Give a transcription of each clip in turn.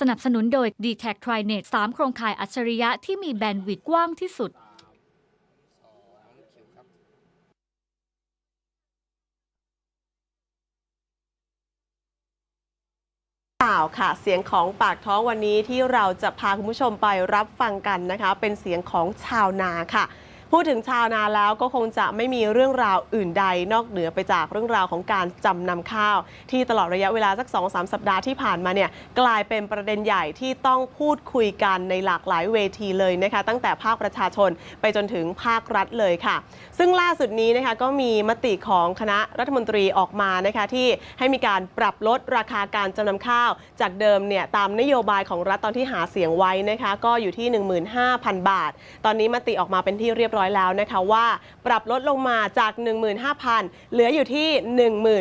สนับสนุนโดย d t a c TriNet 3 โครงข่ายอัจฉริยะที่มีแบนด์วิดต์กว้างที่สุด ข่าวค่ะ เสียงของปากท้องวันนี้ที่เราจะพาคุณผู้ชมไปรับฟังกันนะคะ เป็นเสียงของชาวนาค่ะ พูดถึงชาวนาแล้วก็คงจะไม่มีเรื่องราวอื่นใด นอกเหนือไปจากเรื่องราวของการจำนำข้าว ที่ตลอดระยะเวลาสัก 2-3 สัปดาห์ที่ผ่านมาเนี่ยกลายเป็นประเด็นใหญ่ที่ต้องพูดคุยกันในหลากหลายเวทีเลยนะคะตั้งแต่ภาคประชาชนไปจนถึงภาครัฐเลยค่ะ ซึ่งล่าสุดนี้นะคะก็มีมติของคณะรัฐมนตรีออกมานะคะที่ให้มีการปรับลดราคาการจำนำข้าว จากเดิมเนี่ยตามนโยบายของรัฐตอนที่หาเสียงไว้นะคะก็อยู่ที่ 15,000 บาท ตอนนี้มติออกมาเป็นที่เรียบร้อย้อยแล้วนะคะว่า ปรับลดลงมาจาก 15,000 เหลืออยู่ที่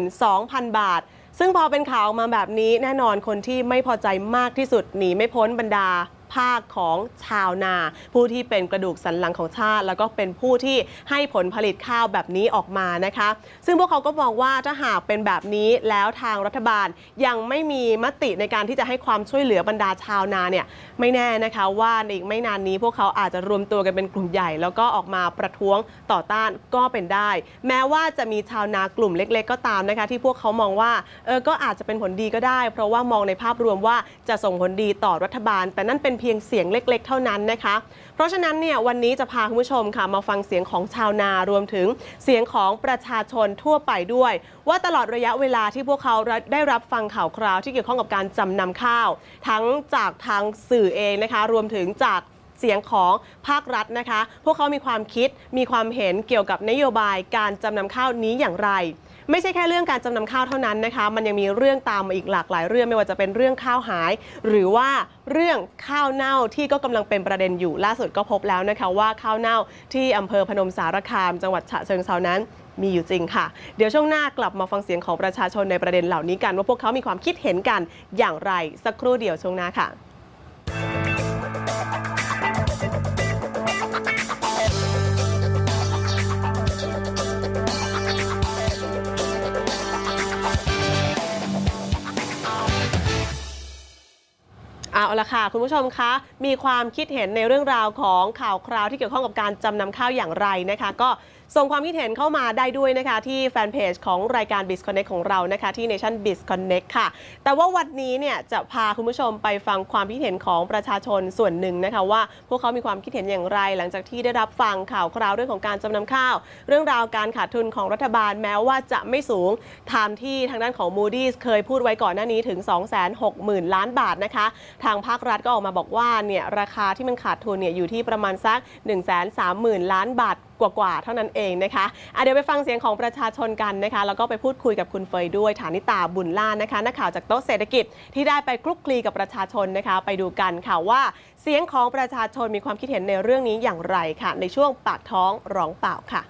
12,000 บาท ซึ่งพอเป็นข่าวออกมาแบบนี้แน่นอนคนที่ไม่พอใจมากที่สุดหนีไม่พ้นบรรดา ภาคของชาวนา ผู้ที่เป็นกระดูกสันหลังของชาติ แล้วก็เป็นผู้ที่ให้ผลผลิตข้าวแบบนี้ออกมานะคะ ซึ่งพวกเขาก็มองว่าถ้าหากเป็นแบบนี้แล้วทางรัฐบาลยังไม่มีมติในการที่จะให้ความช่วยเหลือบรรดาชาวนาเนี่ยไม่แน่นะคะว่าในอีกไม่นานนี้พวกเขาอาจจะรวมตัวกันเป็นกลุ่มใหญ่ แล้วก็ออกมาประท้วงต่อต้านก็เป็นได้ แม้ว่าจะมีชาวนากลุ่มเล็ก ๆ ก็ตามนะคะ ที่พวกเขามองว่าเออก็อาจจะเป็นผลดีก็ได้ เพราะว่ามองในภาพรวมว่าจะส่งผลดีต่อรัฐบาล แต่นั่นเป็นเพียงเสียงเล็ก ๆ เท่านั้นนะคะ เพราะฉะนั้นเนี่ยวันนี้จะพาคุณผู้ชมค่ะมาฟังเสียงของชาวนารวมถึงเสียงของประชาชนทั่วไปด้วย ว่าตลอดระยะเวลาที่พวกเขาได้รับฟังข่าวคราวที่เกี่ยวข้องกับการจำนำข้าว ทั้งจากทางสื่อเองนะคะ รวมถึงจากเสียงของภาครัฐนะคะ พวกเขามีความคิด มีความเห็นเกี่ยวกับนโยบายการจำนำข้าวนี้อย่างไร ไม่ใช่แค่เรื่องการจำนำข้าวเท่านั้นนะคะ มันยังมีเรื่องตามมาอีกหลากหลายเรื่องไม่ว่าจะเป็นเรื่องข้าวหาย หรือว่าเรื่องข้าวเน่าที่ก็กำลังเป็นประเด็นอยู่ล่าสุดก็พบแล้วนะคะว่าข้าวเน่าที่อำเภอพนมสารคาม จังหวัดฉะเชิงเซานั้นมีอยู่จริงค่ะ เดี๋ยวช่วงหน้ากลับมาฟังเสียงของประชาชนในประเด็นเหล่านี้กัน ว่าพวกเขามีความคิดเห็นกันอย่างไรสักครู่เดียวช่วงหน้าค่ะ เอาละค่ะ คุณผู้ชมคะ มีความคิดเห็นในเรื่องราวของข่าวคราวที่เกี่ยวข้องกับการจำนำข้าวอย่างไรนะคะ ก็ ส่งความคิดเห็นเข้ามาได้ด้วยนะคะ ที่แฟนเพจของรายการ b i z Connect ของเรานะคะ ที่ Nation b i z Connect ค่ะ แต่ว่าวันนี้เนี่ยจะพาคุณผู้ชมไปฟังความคิดเห็นของประชาชนส่วนหนึ่งนะคะ ว่าพวกเขามีความคิดเห็นอย่างไร หลังจากที่ได้รับฟังข่าวคราวเรื่องของการจำนำข้าว เรื่องราวการขาดทุนของรัฐบาลแม้ว่าจะไม่สูงตามที่ทางด้านของ Moody's เคยพูดไว้ก่อนหน้านี้ถึง 260,000 ล้านบาทนะคะ ทางภาครัฐก็ออกมาบอกว่าเนี่ยราคาที่มันขาดทุนเนี่ยอยู่ที่ประมาณสัก 130,000 ล้านบาทกว่าๆเท่านั้นเองนะคะะเดี๋ยวไปฟังเสียงของประชาชนกันนะคะ แล้วก็ไปพูดคุยกับคุณเฟยด้วยฐานิตาบุญล่านะคะนักข่าวจากโต๊ะเศรษฐกิจที่ได้ไปคลุกคลีกับประชาชนนะคะ ไปดูกันค่ะว่า เสียงของประชาชนมีความคิดเห็นในเรื่องนี้อย่างไรค่ะ ในช่วงปากท้องร้องเปล่าค่ะ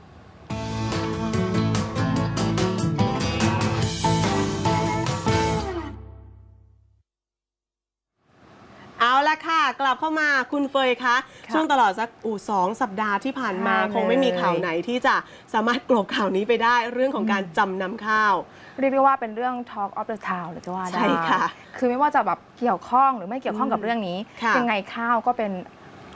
กลับเข้ามาคุณเฟยคะค่ะช่วงตลอดสักอู่สองสัปดาห์ที่ผ่านมา ใช่เลย คงไม่มีข่าวไหนที่จะสามารถกลบข่าวนี้ไปได้เรื่องของการจำนำข้าว เรียกได้ว่าเป็นเรื่อง Talk of the Town เลยก็ว่าได้ใช่ค่ะคือไม่ว่าจะแบบเกี่ยวข้องหรือไม่เกี่ยวข้องกับอืมเรื่องนี้ ค่ะ ยังไงข้าวก็เป็น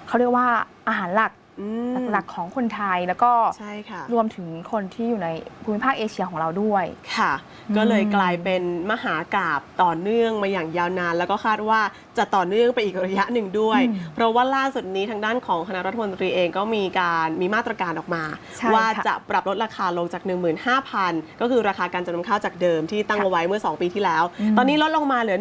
เขาเรียกว่าอาหารหลัก อืมหลักๆของคนไทยแล้วก็ใช่ค่ะ รวมถึงคนที่อยู่ในภูมิภาคเอเชียของเราด้วย ค่ะอืมก็เลยกลายเป็นมหากราบต่อเนื่องมาอย่างยาวนาน แล้วก็คาดว่าจะต่อเนื่องไปอีกระยะหนึ่งด้วย อืมเพราะว่าล่าสุดนี้ทางด้านของคณะรัฐมนตรีเองก็มีการมีมาตรการออกมา ใช่ว่าค่ะจะปรับลดราคาลงจาก 15,000 ก็คือราคาการจำนำข้าวจากเดิมที่ตั้งค่ะเอาไว้เมื่อ 2 ปีที่แล้ว อืม ตอนนี้ลดลงมาเหลือ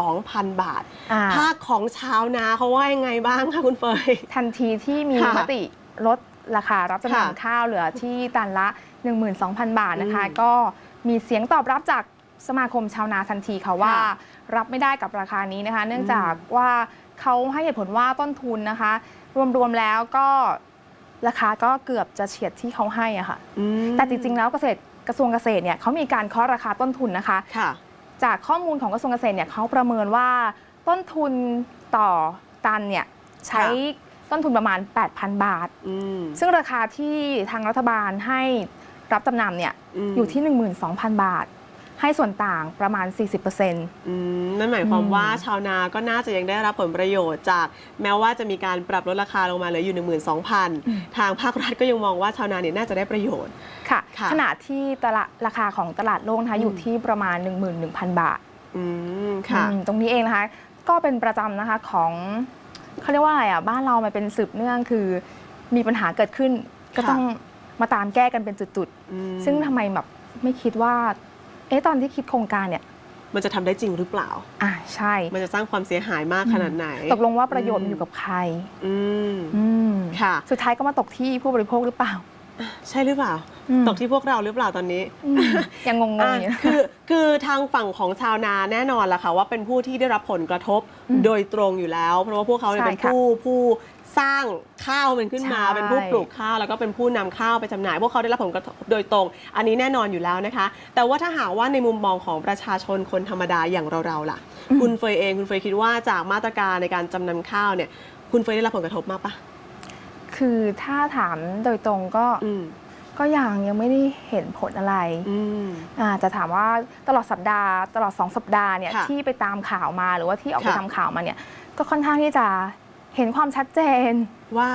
12,000 บาท อ่าภาคของชาวนาเขาว่ายังไงบ้างคะคุณเฟย ทันทีที่มีค่ะ มติลดราคารับจำค่ะนำข้าวเหลือที่ตันละ 12,000 บาทนะคะอืมก็มีเสียงตอบรับจากสมาคมชาวนาทันทีค่ะว่าค่ะรับไม่ได้กับราคานี้นะคะ เนื่องอืมจากว่าเขาให้เหตุผลว่าต้นทุนนะคะ รวมๆแล้วก็ราคาก็เกือบจะเฉียดที่เขาให้อะค่ะอืมแต่จริงๆแล้วเกษตรกระทรวงเกษตรเนี่ยเขามีการเคาะราคาต้นทุนนะคะค่ะจากข้อมูลของกระทรวงเกษตรเนี่ยเขาประเมินว่าต้นทุนต่อตันเนี่ยใช้ ต้นทุนประมาณ 8,000 บาทอืมซึ่งราคาที่ทางรัฐบาลให้รับจำนำเนี่ยมอยู่ที่ 12,000 บาท ให้ส่วนต่างประมาณ 40%อืมนั่นหมายความอืมว่าชาวนาก็น่าจะยังได้รับผลประโยชน์จากแม้ว่าจะมีการปรับลดราคาลงมาเหลืออยู่ 12,000 ทางภาครัฐก็ยังมองว่าชาวนาเนี่ยน่าจะได้ประโยชน์ ค่ะค่ะขณะที่ตลาดราคาของตลาดโลกนะคะอืมอยู่ที่ประมาณ 11,000 บาทอืมค่ะอืมตรงนี้เองนะคะ ก็เป็นประจำนะคะของ เขาเรียกว่าอะไรอะบ้านเรามันเป็นสืบเนื่องคือ มีปัญหาเกิดขึ้น ก็ค่ะต้องมาตามแก้กันเป็นจุดอืมๆซึ่งทำไมแบบไม่คิดว่า เอ๊ะตอนที่คิดโครงการเนี่ย มันจะทำได้จริงหรือเปล่า อะใช่ มันจะสร้างความเสียหายมากขนาดไหน ตกลงว่าประโยชน์มันอยู่กับใครอืมอืมค่ะ สุดท้ายก็มาตกที่ผู้บริโภคหรือเปล่า ใช่หรือเปล่า อืม ตกที่พวกเราหรือเปล่าตอนนี้ อืมยังงงอะๆอยู่ คือคือทางฝั่งของชาวนาแน่นอนล่ะค่ะว่าเป็นผู้ที่ได้รับผลกระทบอืมโดยตรงอยู่แล้ว เพราะว่าพวกเขาเนี่ยใช่เป็นค่ะผู้ผู้สร้างข้าวมันขึ้นมา ใช่เป็นผู้ปลูกข้าวแล้วก็เป็นผู้นำข้าวไปจำหน่าย พวกเขาได้รับผลกระทบโดยตรง อันนี้แน่นอนอยู่แล้วนะคะ แต่ว่าถ้าหากว่าในมุมมองของประชาชนคนธรรมดาอย่างเราๆล่ะคุณเฟยเองคุณเฟยคิดว่าจากมาตรการในการจำนำข้าวเนี่ยคุณเฟยได้รับผลกระทบมากปะ คือถ้าถามโดยตรงก็อืมก็ยังยังไม่ได้เห็นผลอะไรอืมอ่าจะถามว่าตลอดสัปดาห์ ตลอด2สัปดาห์เนี่ยค่ะที่ไปตามข่าวมาหรือว่าที่ออกไปค่ะทำข่าวมาเนี่ย ก็ค่อนข้างที่จะเห็นความชัดเจนว่า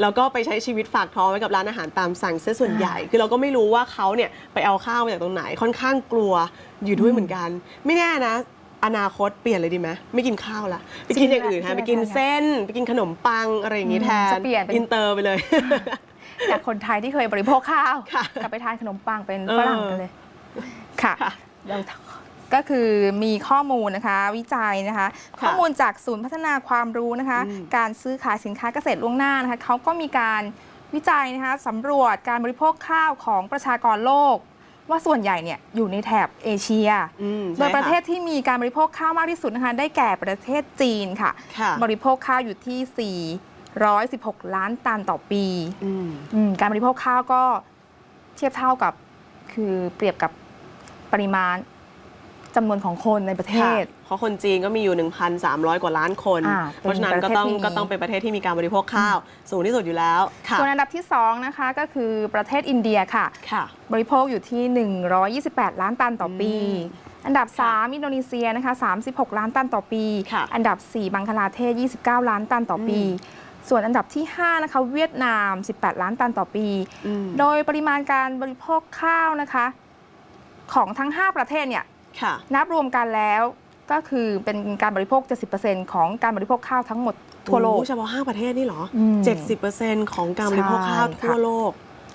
แล้วก็ไปใช้ชีวิตฝากท้องไว้กับร้านอาหารตามสั่งเสียส่วนใหญ่ คือเราก็ไม่รู้ว่าเขาเนี่ยไปเอาข้าวมาจากตรงไหนค่อนข้างกลัวอยู่ด้วยเหมือนกัน ไม่แน่นะ อนาคตเปลี่ยนเลยดีไหมไม่กินข้าวละไปกินอย่างอื่นแทนไปกินเส้น ไปกินขนมปังอะไรอย่างงี้แทนจะเปลี่ยนเป็น อินเตอร์ไปเลย จากคนไทยที่เคยบริโภคข้าวค่ะ กลับไปทานขนมปังเป็นเออฝรั่งกันเลย ค่ะค่ะเรา ก็คือมีข้อมูลนะคะวิจัยนะคะค่ะข้อมูลจากศูนย์พัฒนาความรู้นะคะอืมการซื้อขายสินค้าเกษตรล่วงหน้านะคะเขาก็มีการวิจัยนะคะสำรวจการบริโภคข้าวของประชากรโลก ว่าส่วนใหญ่เนี่ยอยู่ในแถบเอเชีย อืมโดยใช่ประเทค่ศที่มีการบริโภคข้าวมากที่สุดนะคะได้แก่ประเทศจีนค่ะ ค่ะ บริโภคข้าวอยู่ที่ 416 ล้านตันต่อปีอืมอืมการบริโภคข้าวก็เทียบเท่ากับคือเปรียบกับปริมาณ จำนวนของคนในประเทศค่ะเพราะคนจีนก็มีอยู่ 1,300 กว่าล้านคน อ่าเพราะฉะนั้นก็ต้องเป็นประเทศที่มี ก็ต้องเป็นประเทศที่มีการบริโภคข้าว สูงที่สุดอยู่แล้วค่ะส่วนอันดับที่2นะคะก็คือประเทศอินเดียค่ะ ค่ะ บริโภคอยู่ที่ 128 ล้านตันต่อปีอืมอันดับค่ะ3อินโดนีเซียนะคะ 36 ล้านตันต่อปี ค่ะ อันดับ 4 บังคลาเทศ 29 ล้านตันต่อปีอืมส่วนอันดับที่ 5 นะคะ เวียดนาม 18 ล้านตันต่อปี อืม โดยปริมาณการบริโภคข้าวนะคะ ของทั้ง 5 ประเทศเนี่ย ค่ะนับรวมกันแล้วก็คือเป็นการบริโภค 70%ของการบริโภคข้าวทั้งหมดทั่วโลกโอ้เฉพาะ 5 ประเทศนี่เหรออืม70%ของการบริโภคข้าวใช่ทั่วค่ะโลก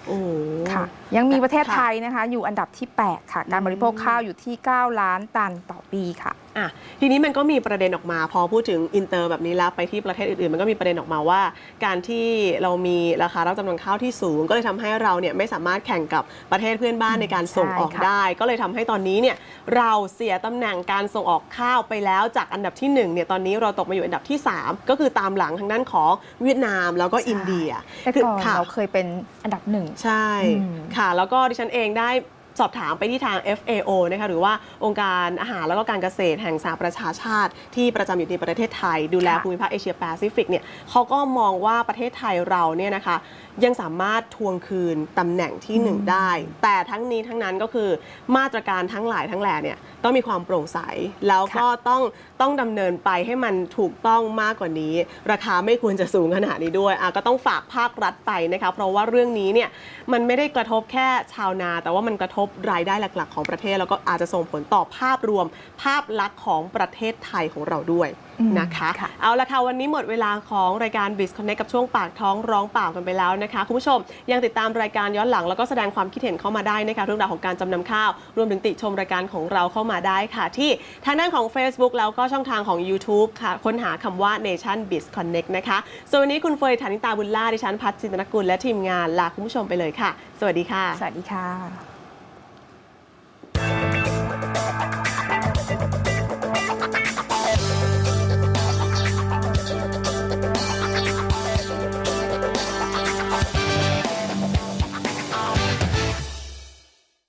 โอ้โหค่ะ ยังมีประเทศค่ะไทยนะคะ อยู่อันดับที่ 8 ค่ะ การบริโภคข้าวอยู่ที่ 9 ล้านตันต่อปีค่ะ อะทีนี้มันก็มีประเด็นออกมา พอพูดถึงอินเตอร์แบบนี้แล้วไปที่ประเทศอื่นๆ มันก็มีประเด็นออกมาว่า การที่เรามีราคารับจำนำข้าวที่สูง ก็เลยทำให้เราเนี่ยไม่สามารถแข่งกับประเทศเพื่อนบ้านในการส่งออกใช่ค่ะได้ ก็เลยทำให้ตอนนี้เนี่ยเราเสียตำแหน่งการส่งออกข้าวไปแล้วจากอันดับที่1เนี่ยตอนนี้เราตกมาอยู่อันดับที่ 3 ก็คือตามหลังทางด้านของเวียดนามแล้วก็อินเดียแต่คือก่อนค่ะเราเคยเป็นอันดับหนึ่งใช่อืมค่ะ แล้วก็ดิฉันเองได้ สอบถามไปที่ทาง FAO นะคะหรือว่าองค์การอาหารแล้วก็การเกษตรแห่งสหประชาชาติที่ประจำอยู่ในประเทศไทย ดูแลค่ะภูมิภาคเอเชียแปซิฟิกเนี่ยเขาก็มองว่าประเทศไทยเราเนี่ยนะคะยังสามารถทวงคืนตำแหน่งที่หนึ่งได้ แต่ทั้งนี้ทั้งนั้นก็คือมาตรการทั้งหลายทั้งแหล่เนี่ยต้องมีความโปร่งใส แล้วก็ต้องต้องดำเนินไปให้มันถูกต้องมากกว่านี้ ราคาไม่ควรจะสูงขนาดนี้ด้วยอะก็ต้องฝากภาครัฐไปนะคะเพราะว่าเรื่องนี้เนี่ยมันไม่ได้กระทบแค่ชาวนา แต่ว่ามันกระทบรายได้หลัก ๆ ของประเทศ แล้วก็อาจจะส่งผลต่อภาพรวม ภาพลักษณ์ของประเทศไทยของเราด้วยอืมนะคะค่ะเอาละค่ะวันนี้หมดเวลาของรายการ b i z Connect กับช่วงปากท้องร้องเปล่ากันไปแล้วนะคะ คุณผู้ชมยังติดตามรายการย้อนหลัง แล้วก็แสดงความคิดเห็นเข้ามาได้นะคะเรื่องราวของการจำนำข้าว รวมถึงติชมรายการของเราเข้ามาได้ค่ะ ที่ทางด้านของ Facebook แล้วก็ช่องทางของ YouTube ค่ะ ค้นหาคำว่า Nation b i z Connect นะคะ ส่วนวันนี้คุณเฟยฐานิตาบุญล่าดิฉันพัฒจินตนกุลและทีมงานลาคุณผู้ชมไปเลยค่ะ สวัสดีค่ะ สวัสดีค่ะ